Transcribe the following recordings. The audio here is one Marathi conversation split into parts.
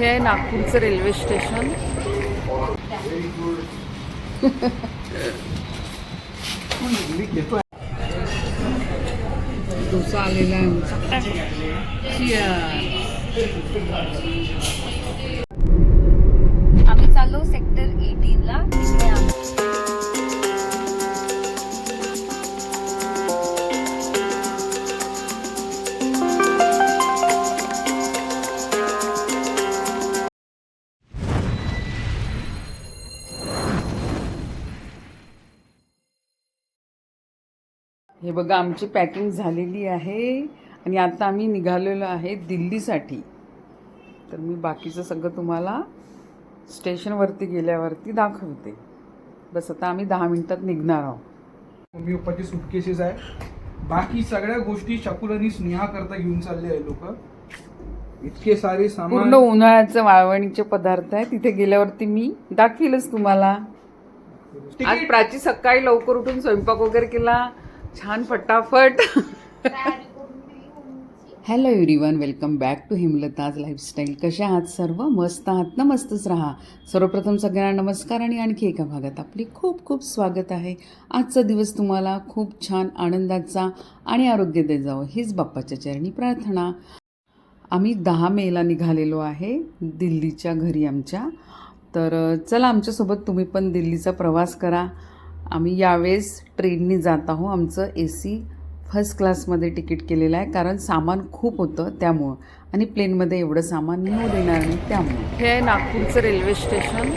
हे आहे नागपूरचं रेल्वे स्टेशन. डोसा आलेला आहे. बघा आमची पॅकिंग झालेली आहे आणि आता आम्ही निघालेलो आहे दिल्लीसाठी. तर मी बाकीचं सगळं तुम्हाला स्टेशनवरती गेल्यावरती दाखवते. बस आता आम्ही दहा मिनिटात निघणार आहोत. मम्मी पप्पाचे सुटकेसेस आहे. बाकी सगळ्या गोष्टी शकुल आणि स्नेहा करता घेऊन चालले आहे लोक. इतके सारे पूर्ण सामान उन्हाळ्याचं वाळवणीचे पदार्थ आहे. तिथे गेल्यावरती मी दाखवीलच तुम्हाला. आज. प्राची सकाळी लवकर उठून स्वयंपाक वगैरे केला. छान फटाफट hello everyone welcome back to हिमलताज lifestyle कशा आहात सर्व? मस्त आहात ना? मस्तच राहा. सर्वप्रथम सगळ्यांना नमस्कार आणि आणखी एका भागात आपली खूप खूप स्वागत आहे. आजचा दिवस तुम्हाला खूप छान आनंदाचा आणि आरोग्य दे जावं हीच बाप्पाच्या चरणी प्रार्थना. आम्ही दहा मेला निघालेलो आहे दिल्लीच्या घरी आमच्या. तर चला आमच्यासोबत तुम्ही पण दिल्लीचा प्रवास करा. आम्ही यावेळेस ट्रेननी जात आहो आमचं ए सी फर्स्ट क्लासमध्ये तिकीट केलेलं आहे. कारण सामान खूप होतं त्यामुळं. आणि प्लेनमध्ये एवढं सामान नेऊ देणार नाही त्यामुळं. हे आहे नागपूरचं रेल्वे स्टेशन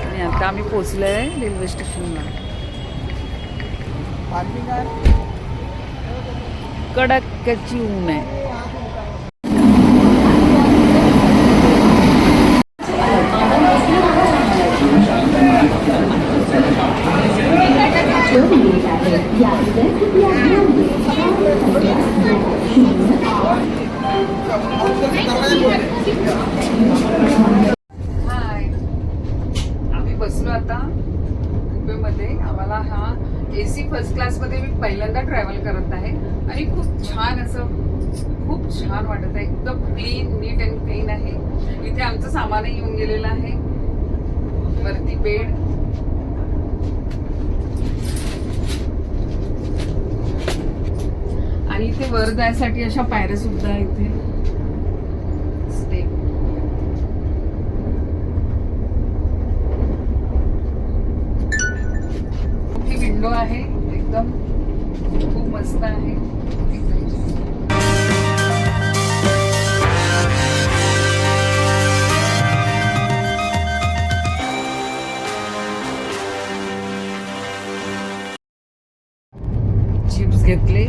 आणि आता आम्ही पोचलो आहे रेल्वे स्टेशनला कडाक्याची ऊन आहे. मला हा ए सी फर्स्ट क्लासमध्ये मी पहिल्यांदा ट्रॅव्हल करत आहे. आणि खूप छान असं खूप छान वाटत आहे. एकदम क्लीन नीट अँड क्लीन आहे. इथे आमचं सामानही येऊन गेलेलं आहे. वरती बेड. आणि इथे वर जायसाठी अशा पायऱ्या सुद्धा इथे. स्टेप मोठी आहे. एकदम खूप मस्त आहे. चिप्स घेतले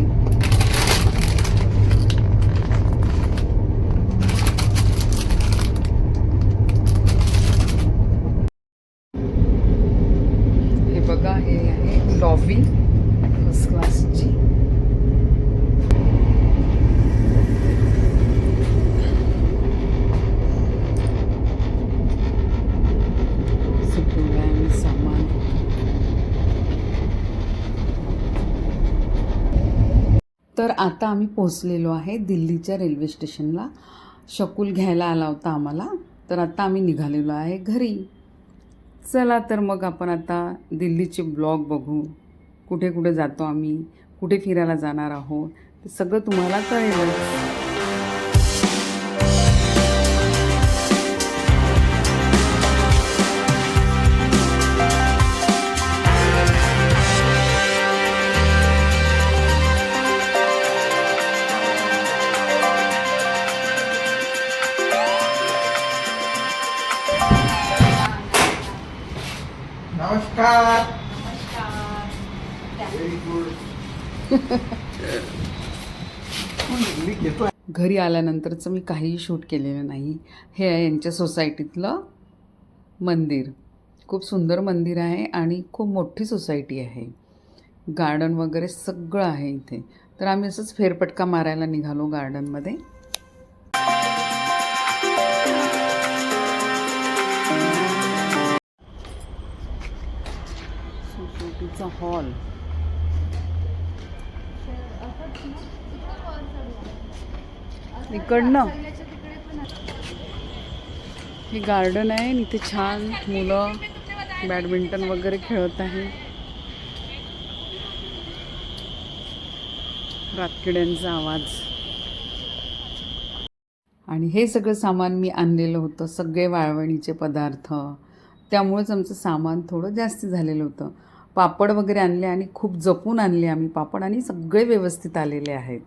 हे बघा हे लॉबी फर्स्ट क्लासची तर आता आम्ही पोहोचलेलो आहे दिल्लीच्या रेल्वे स्टेशनला. शकुल घ्यायला आला होता आम्हाला. तर आता आम्ही निघालेलो आहे घरी. चला तर मग आपण आता दिल्लीचे ब्लॉग बघू. कुठे कुठे जातो आम्ही कुठे फिरायला जाणार आहोत ते सगळं तुम्हाला कळेलच. घरी आल्यानंतरचं मी काहीही शूट केलेलं नाही. हे आहे यांच्या सोसायटीतलं मंदिर. खूप सुंदर मंदिर आहे आणि खूप मोठी सोसायटी आहे. गार्डन वगैरे सगळं आहे इथे. तर आम्ही असंच फेरपटका मारायला निघालो गार्डनमध्ये. सोसायटीचा हॉल. इकडनं. हे गार्डन आहे इथे छान मुलं बॅडमिंटन वगैरे खेळत आहे. रातकिड्यांचा आवाज. आणि हे सगळं सामान मी आणलेलं होतं सगळे वाळवणीचे पदार्थ. त्यामुळेच आमचं सामान थोडं जास्त झालेलं होतं. पापड वगैरे आणले आणि खूप जपून आणले आम्ही पापड आणि सगळे व्यवस्थित आलेले आहेत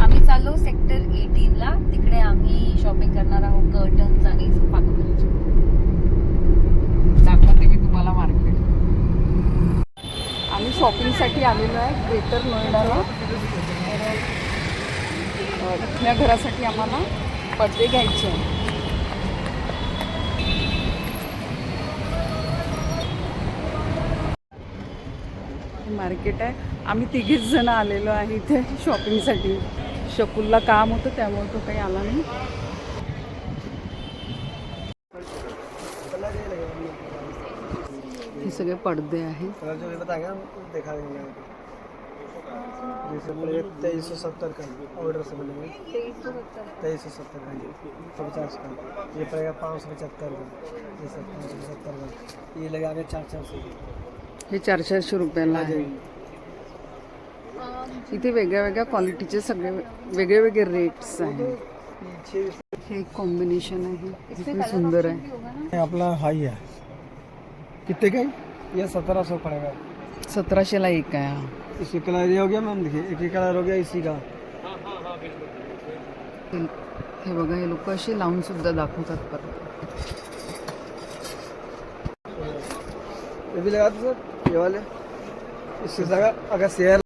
आम्ही चाललो सेक्टर एटीन ला तिकडे आम्ही शॉपिंग करणार आहोत. कर्टन्स आणि पाककृती दाखवते मी तुम्हाला मार्केट आम्ही शॉपिंगसाठी आलेलो आहे. ग्रेटर नोएडाला. इथल्या घरासाठी आम्हाला पडदे घ्यायचे आहे. हे मार्केट आहे. आम्ही तिघीच जण आलेलो आहे इथे शॉपिंगसाठी शकुलला काम होतं त्यामुळे तो काही आला नाही. हे सगळे पडदे आहेत. कलर जो भी बताएगा हम दिखा देंगे जैसे बोले तेईस सौ सत्तर का ऑर्डर से बोलेंगे तेईस सौ सत्तर का ये पचास का ये पड़ेगा पाँच सौ पचहत्तर का ये सब पाँच सौ पचहत्तर का ये लगा के चार चार सौ हे चार चारशे रुपयाला आहे. जाएगी इथे वेगळ्या वेगळ्या क्वालिटीचे सगळे वेगळे वेगळे रेट्स आहेत. हे एक कॉम्बिनेशन आहे किती सुंदर आहे. अपना हाई है कितने का है? ये सत्रह सौ पड़ेगा सतराशेला एक आहे हा. इसके कलर ये हो गया मैम देखिए एक ही कलर हो गया इसी का. हे- हे बघा हे लोक असे लावून सुद्धा दाखवतात परत. ये भी लगा दो सर ये वाले. इससे जगह अगर शेयर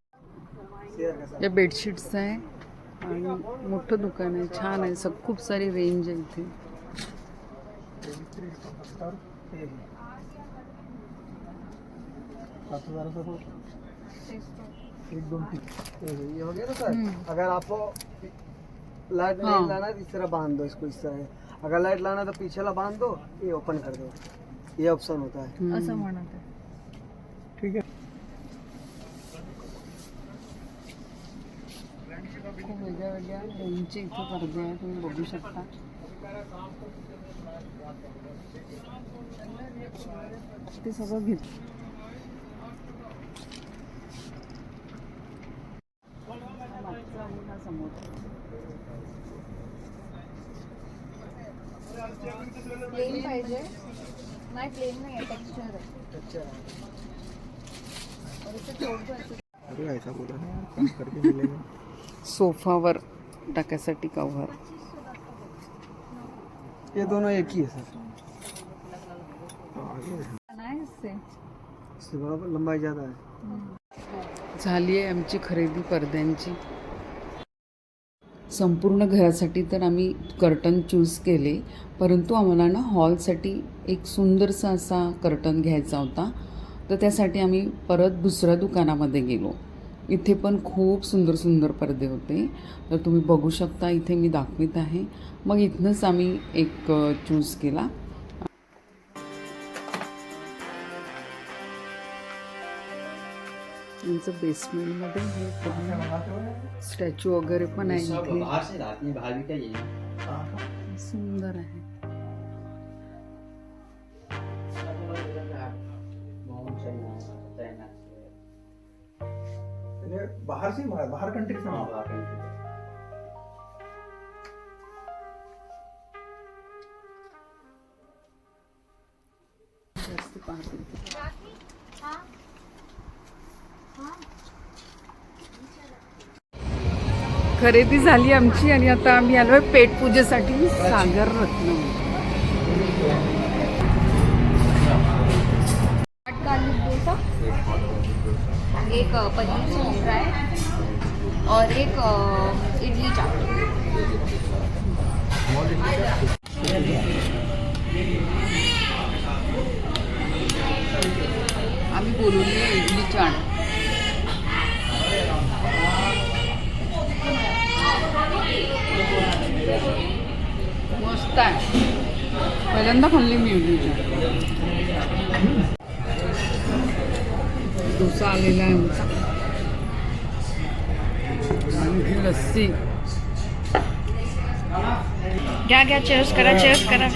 या बेडशीट्स आहे आणि मोठं दुकान आहे छान आहे सब खूप सारी रेंज आहे इथे है। एक तीन है, हो गया ना सर अगर आपको लाइट हाँ। नहीं लाना तो इस तरह बाँध दो इसको इस तरह अगर लाइट लाना है तो पीछे ला बाँध दो ये ओपन कर दो ये ऑप्शन होता है हम्म. असं म्हणत खूप वेगळ्या वेगळ्या रेंजचे इथे पडदे आहे तुम्ही बघू शकता. ते सगळं घेत मागचा हा समोर. प्लेन पाहिजे. नाही प्लेन नाही आहे टेक्स्चर आहे. दो ऐसे बोला ना सोफावर टाकायसाठी कव्हर ये दोनों एक ही है सर. लंबाई ज़्यादा है झाली आहे आमची खरेदी पडद्यांची. संपूर्ण घरासाठी तर आम्ही कर्टन चूज केले परंतु आम्हाला ना हॉलसाठी एक सुंदरसा असा कर्टन घ्यायचा होता. तर त्यासाठी आम्ही परत दुसऱ्या दुकानामध्ये गेलो. इथे पण खूप सुंदर सुंदर पडदे होते. तर तुम्ही बघू शकता इथे मी दाखवित आहे. मग इथनंच आम्ही एक चूज केला. यांचं बेसमेंटमध्ये हे स्टॅच्यू वगैरे पण आहे इथे. सुंदर आहे. बाहर से बाहर कंट्री से हाँ. बाहर का जास्त पाहते खरेदी झाली आमची आणि आता आम्ही आलो आहे पेट पूजेसाठी सागर रत्न. एक पनीर चिली फ्राय और एक इडली चाट आम्ही बोलवली आहे इडली चाट मस्त आहे। पहिल्यांदा खाल्ली मी इडली चाट डोसा आलेला आहे आमचा आणि लस्सी घ्या घ्या चेअर्स करा चेअर्स करा.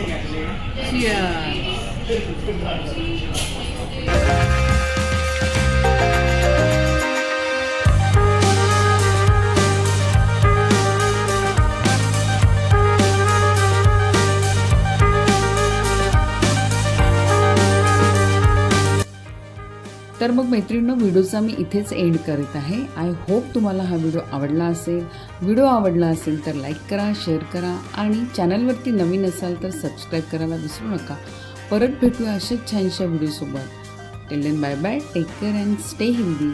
मैत्रिणींनो व्हिडिओचा मी इथेच एंड करीत आहे. आय होप तुम्हाला हा व्हिडिओ आवडला असेल. व्हिडिओ आवडला असेल तर लाईक करा शेअर करा आणि चॅनलवरती नवीन असाल तर सबस्क्राईब करायला विसरू नका. परत भेटूया अशाच छानशा व्हिडिओसोबत. Tail bye bye take care and stay Hindi